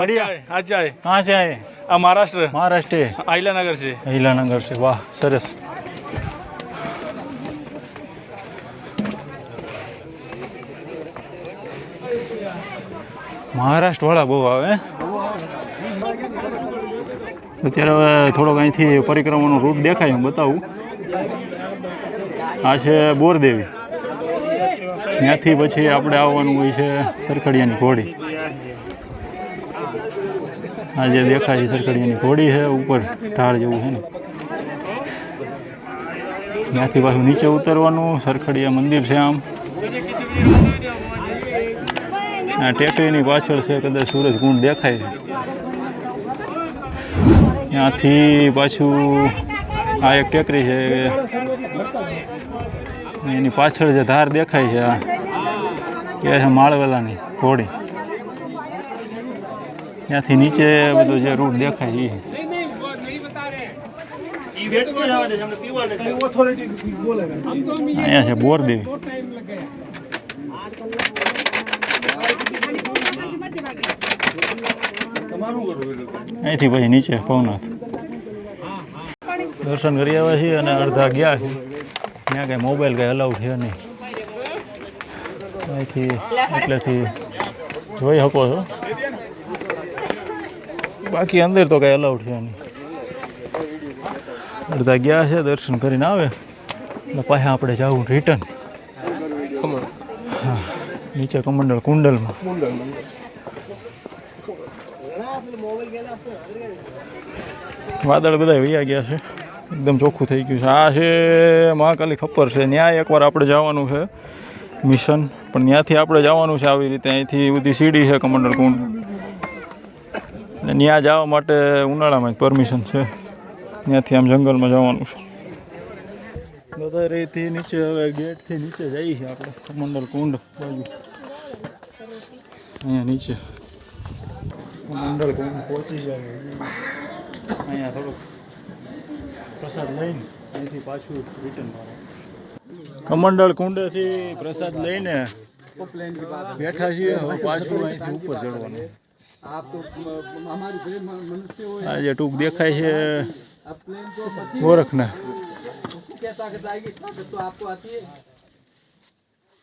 હરિયા આ? હા છે આ મહારાષ્ટ્ર. મહારાષ્ટ્ર. આઈલાનગર છે. આઈલાનગર છે. વાહ સરસ. મહારાષ્ટ્ર વાળા બહુ આવે અત્યારે હવે થોડોક અહીંથી પરિક્રમાનો રૂટ દેખાય હું બતાવું. આ છે બોરદેવી. ત્યાંથી પછી આપણે આવવાનું હોય છે સરખડિયાની ઘોડી. આ જે દેખાય છે સરકડીયાની ઘોડી છે, ઉપર ઢાળ જેવું છે ને. ત્યાંથી પાછું નીચે ઉતરવાનું, સરખડીયા મંદિર છે આમ. આ ટેકરીની પાછળ છે, કદાચ સૂરજ કુંડ દેખાય છે. ત્યાંથી પાછું આ એક ટેકરી છે. એની પાછળ જે ધાર દેખાય છે આ, એ છે માળવેલાની ઘોડી ત્યાંથી નીચે બધું જે રૂટ દેખાય એ અહીંયા છે બોરદેવી અહીંથી પછી નીચે ભવનાથ. દર્શન કરી આવ્યા છીએ અને અડધા ગયા છે. ત્યાં કાંઈ મોબાઈલ કાંઈ અલાઉડ છે નહીં. અહીંથી, એટલેથી જોઈ શકો છો. બાકી અંદર તો કાંઈ અલાઉડ છે નહીં. અડધા ગયા છે, દર્શન કરીને આવે. એટલે પાછા આપણે જવું રિટર્ન હા, નીચે કમંડળ કુંડલમાં. વાદળ બધા વૈયા ગયા છે. એકદમ ચોખ્ખું થઈ ગયું છે. આ છે મહાકાલી ખપ્પર છે. ત્યાં એકવાર આપણે જવાનું છે. મિશન પણ ત્યાંથી આપણે જવાનું છે આવી રીતે. અહીંથી બધી સીડી છે કમંડળ કુંડ. ત્યાં જવા માટે ઉનાળામાં જ પરમિશન છે. ત્યાંથી આમ જંગલમાં જવાનું છે. બધા નીચે, હવે ગેટથી નીચે જઈએ છીએ આપણે. કમંડલ કુંડ બાજુ. અહીંયા નીચે. મંડળ કુંડ પહોંચી જાય. અહીંયા થોડુંક પ્રસાદ લઈને અહીંથી પાછું રિટર્ન કમંડળ કુંડેથી પ્રસાદ લઈને બેઠા છીએ. પાછું અહીંથી ઉપર ચડવાનું. આજે ટૂંક દેખાય છે ગોરખના.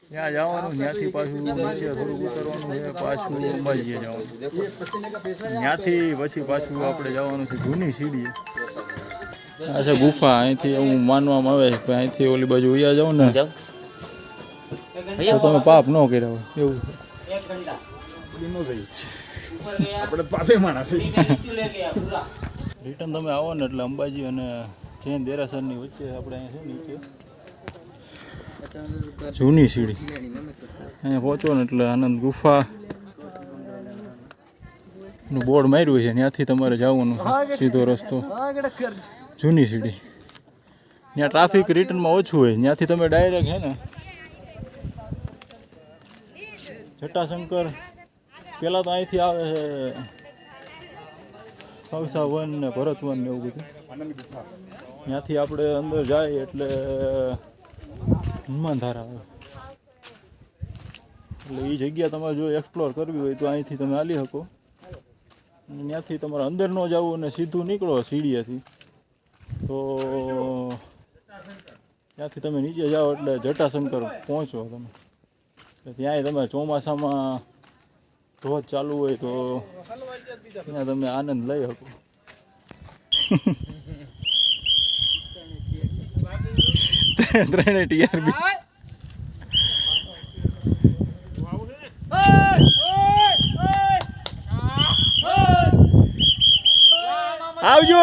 ત્યાં જવાનું ત્યાંથી પાછું નીચે થોડુંક ઉતરવાનું છે પાછું અંબાજીએ જવાનું. ત્યાંથી પછી પાછું આપણે જવાનું છે જૂની સીડી આ ગુફા અહીંથી એવું માનવામાં આવે છે કે અહીંથી ઓલી બાજુ ઉયા જાવ ને તો તમે પાપ ન કર્યા હોય એવું છે. આપણે પાપે માણસ રિટર્ન તમે આવો ને એટલે અંબાજી અને જૈન દેરાસરની વચ્ચે આપણે અહીંયા છે જૂની સીડી. અહીંયા પહોંચો ને એટલે આનંદ ગુફા નું બોર્ડ માર્યું છે. ત્યાંથી તમારે જવાનું સીધો રસ્તો. જૂની સીડી. ત્યાં ટ્રાફિક રિટર્નમાં ઓછું હોય. ત્યાંથી તમે ડાયરેક્ટ હે ને. જટાશંકર પહેલાં તો અહીંથી આવે છે કૌસા વન ને ભરત વન ને એવું બધું. ત્યાંથી આપણે અંદર જાય એટલે હનુમાનધારા આવે. એટલે એ જગ્યા તમારે જો એક્સપ્લોર કરવી હોય તો અહીંથી તમે હાલી શકો. ત્યાંથી તમારે અંદર ન જવું અને સીધું નીકળો સીડીએથી. તો ત્યાંથી તમે નીચે જાઓ એટલે જટાશંકર પહોંચો તમે. ત્યાંય તમે ચોમાસામાં ધોધ ચાલુ હોય તો ત્યાં તમે આનંદ લઈ શકો ત્રણે ટીઆરબી. આવજો!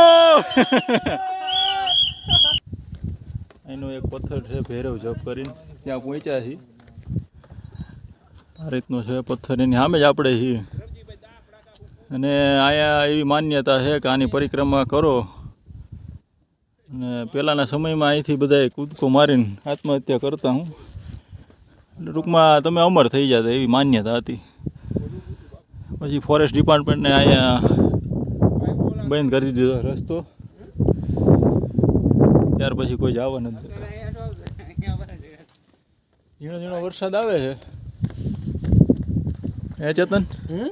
એનો એક પથ્થર છે ભૈરવ જપ કરીને. ત્યાં પહોંચ્યા છીએ. આ રીતનો છે પથ્થર એની સામે જ આપણે છીએ. અને અહીંયા એવી માન્યતા છે કે આની પરિક્રમા કરો. અને પહેલાંના સમયમાં અહીંથી બધાએ કૂદકો મારીને આત્મહત્યા કરતા હું. એટલે ટૂંકમાં તમે અમર થઈ જતા એવી માન્યતા હતી. પછી ફોરેસ્ટ ડિપાર્ટમેન્ટને અહીંયા બંધ કરી દીધો રસ્તો. ત્યાર પછી કોઈ જવા નથી ઝીણો ઝીણો વરસાદ આવે છે. હે ચેતન? હમ?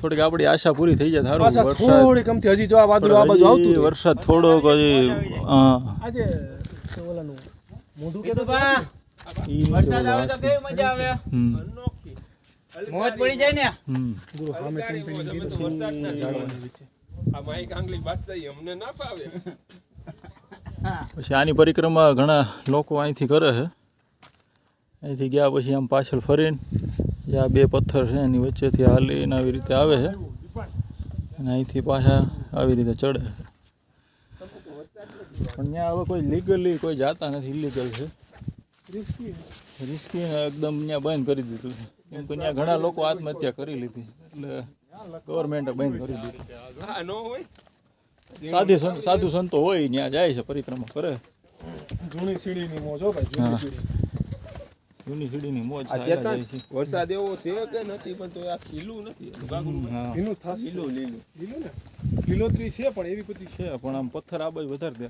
થોડીક આપણી આશા પૂરી થઈ જાય થારું વરસાદ. થોડીક કમથી હજી જો આ વાદળો આ બાજુ આવતું વરસાદ થોડોક હજી હા. આજે તો ઓલાનું મોઢું કેતો બા વરસાદ આવે તો કેવી મજા આવે? મોજ પડી જાય ને? હમ. ગુરુ સામે campaign કીધું અમને ના ફાવે. પછી આની પરિક્રમા ઘણા લોકો અહીંથી કરે છે. અહીંથી ગયા પછી આમ પાછળ ફરીને જે આ બે પથ્થર છે એની વચ્ચેથી હાલીને આવી રીતે આવે છે. અને અહીંથી પાછા આવી રીતે ચડે છે. પણ ત્યાં હવે કોઈ લીગલી કોઈ જાતા નથી ઇલીગલ છે. રિસ્કી એકદમ ત્યાં બંધ કરી દીધું છે. કેમ કે ત્યાં ઘણા લોકો આત્મહત્યા કરી લીધી. એટલે ગવર્મેન્ટે બંધ કરી દીધી. સાધુ સંત સાધુ સંતો હોય ત્યાં જાય છે પરિક્રમા કરે. જૂની સીડીની મોજો ભાઈ જૂની સીડી. જૂની સીડીની મોજ ચેતન વરસાદ એવો છે કે નથી પણ તો આ ખીલું નથી. એનું લીલું થશે. લીલું લીલું. લીલું ને? લીલોતરી છે પણ એવી બધી છે પણ આમ પથ્થર આ બાજુ વધારે દે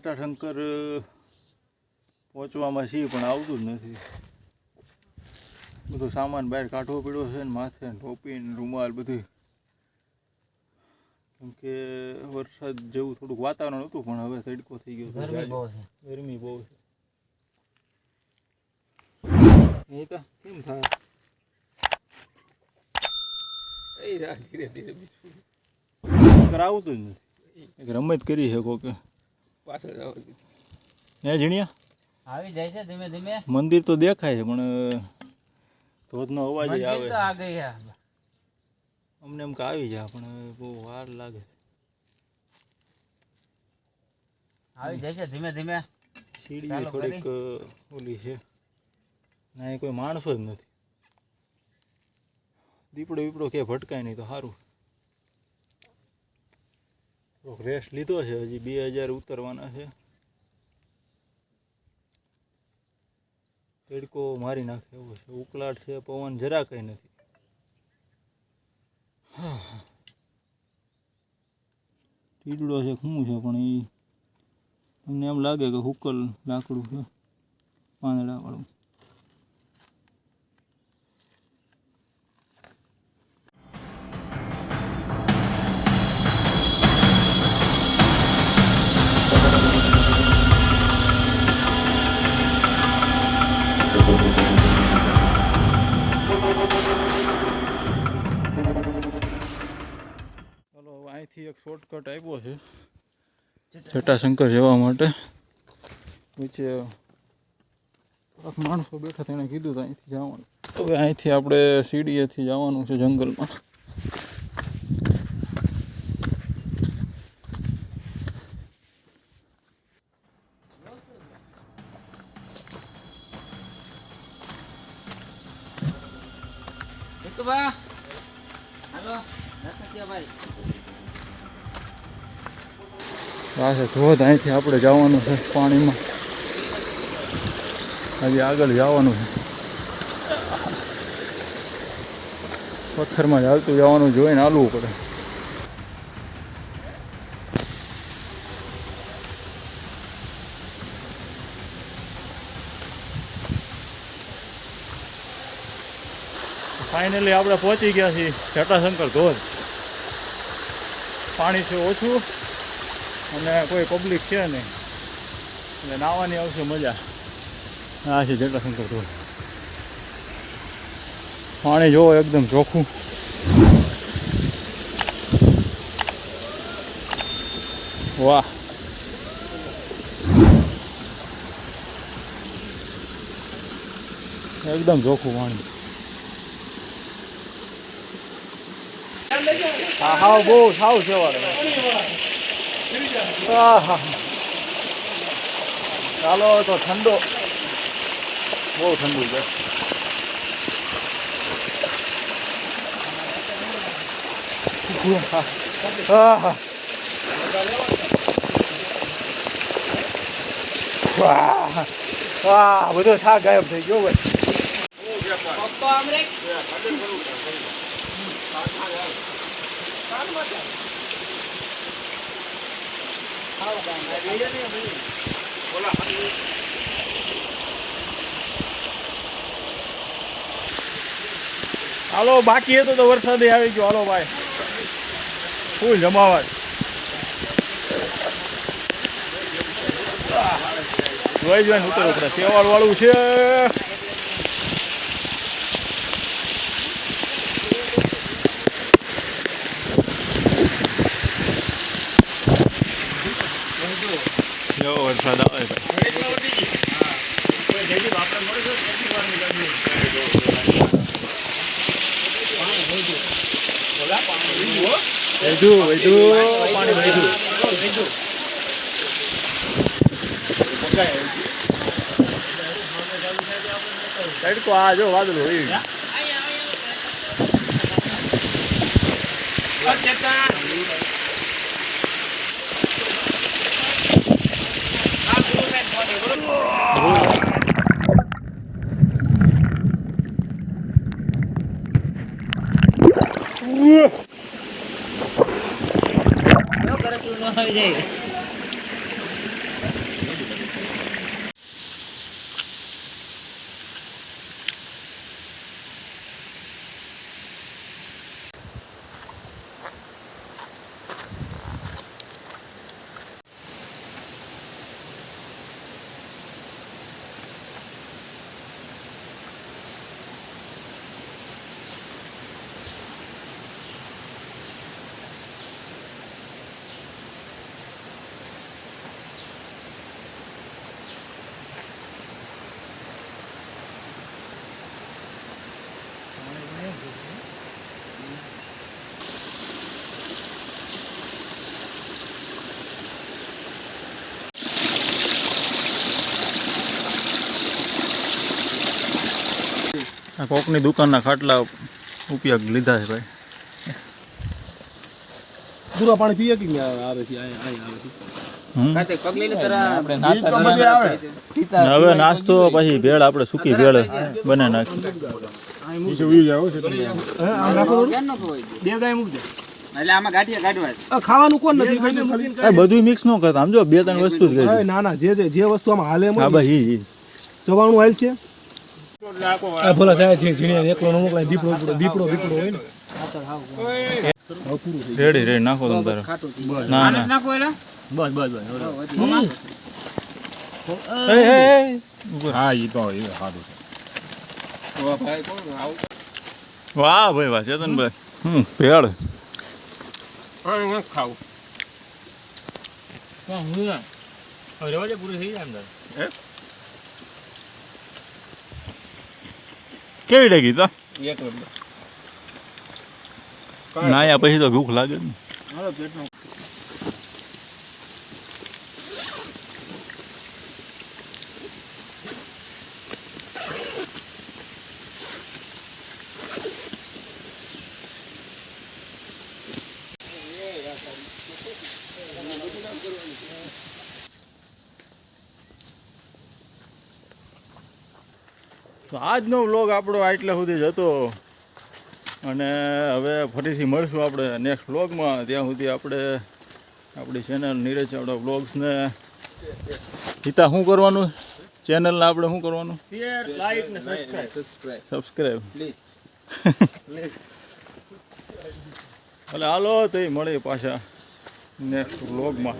જટાશંકર પહોંચવામાં છીએ પણ આવતું જ નથી. બધો સામાન બહાર કાઢવો પડ્યો છે ને માથે ટોપી ને રૂમાલ બધું કેમ કે વરસાદ જેવું થોડુંક વાતાવરણ હતું પણ હવે તડકો થઈ ગયો છે. ગરમી બહુ છે. ગરમી બહુ છે. કેમ થાય? ધીરે ધીરે આવતું જ નથી. એક રમત કરી છે કે. પાછળ ઝીણિયા આવી જાય છે ધીમે ધીમે. મંદિર તો દેખાય છે પણ ધોધનો અવાજ આવે. તો આ ગયા અમને એમ કે આવી જાય પણ બહુ વાર લાગે. આવી જાય છે ધીમે ધીમે. સીડી થોડીક ઓલી છે. ના કોઈ માણસો જ નથી. દીપડો બીપડો કે ભટકાય નહીં તો સારું. રેસ્ટ લીધો છે, હજી બે હજાર ઉતરવાના છે. તડકો મારી નાખે એવો છે, ઉકળાટ છે, પવન જરા કંઈ નથી. ટીડડો છે શું છે, પણ એ તમને એમ લાગે કે હુકલ લાકડું છે, પાંદડાવાળું. અહીંથી એક શોર્ટકટ આપ્યો છે, જટાશંકર જવા માટે. નીચે થોડાક માણસો બેઠા તેણે કીધું તો અહીંથી જવાનું. હવે અહીંથી આપણે સીડીએથી જવાનું છે જંગલમાં. ભાઈ હાલો ભાઈ. આ ધોધ, અહીંથી આપણે જવાનું છે પાણીમાં. હજી આગળ જવાનું છે. પથ્થરમાં ચાલતું જવાનું, જોઈને હાલવું પડે. ફાઇનલી આપણે પહોંચી ગયા છીએ જટાશંકર ધોધ. પાણી છે ઓછું. અને કોઈ પબ્લિક છે નહીં. એટલે નાહવાની આવશે મજા. આ છે જટાશંકર ધોધ. પાણી જોવો એકદમ ચોખ્ખું. વાહ. એકદમ ચોખ્ખું પાણી. હા હાવ બહુ સાવ સેવા ચાલો તો ઠંડો. બહુ ઠંડુ છે. બધો થાક ગાયબ થઈ ગયો ભાઈ. હાલો, બાકી હતો તો વરસાદ આવી ગયો. હાલો, ભાઈ. ફૂલ જમાવટ જોઈ જોઈને ઉતર પડે. સેવાળ વાળું છે. કેવો વરસાદ આવે છે વધુ વધુ. પાણી વધુ તડકો આ જો વાદળ હોય. આ કોકની દુકાનના ખાટલા ઉપયોગ લીધા છે ભાઈ. પૂરા પાણી પીએ કે આવે છે? હવે નાસ્તો પછી ભેળ આપણે સૂકી ભેળ બને નાખી. ખાવાનું કોણ નથી બધું મિક્સ ન કરતા. સમજો બે ત્રણ વસ્તુ જ કરી ના ના જે જે જે વસ્તુ આમાં હાલે એમ હા ભાઈ. જવાનું હાલ છે. આ ભલા થાય છે ઝીણીયા એકલો ન મોકલાય દીપડો દીપડો દીપડો દીપડો હોય ને. રેડી રેડી નાખો તમે તારે. ના ના. નાખો એલા. બસ બસ બસ એ, એ, એ. છે. વાહ ભાઈ વાહ ચેતનભાઈ હમ ભેળ. ખાવું કેવી લાગી તો? એક નંબર. નાયા પછી તો ભૂખ લાગે ને. તો આજનો વ્લોગ આપણો આટલા સુધી જ હતો. અને હવે ફરીથી મળશું આપણે નેક્સ્ટ વ્લોગમાં ત્યાં સુધી આપણે આપણી ચેનલ નીરજ ચાવડા વ્લોગ્સને હિતા શું કરવાનું? ચેનલને આપણે શું કરવાનું? શેર લાઈક ને સબસ્ક્રાઇબ સબસ્ક્રાઇબ સબસ્ક્રાઈબ પ્લીઝ એટલે હાલો તો મળીએ પાછા નેક્સ્ટ વ્લોગમાં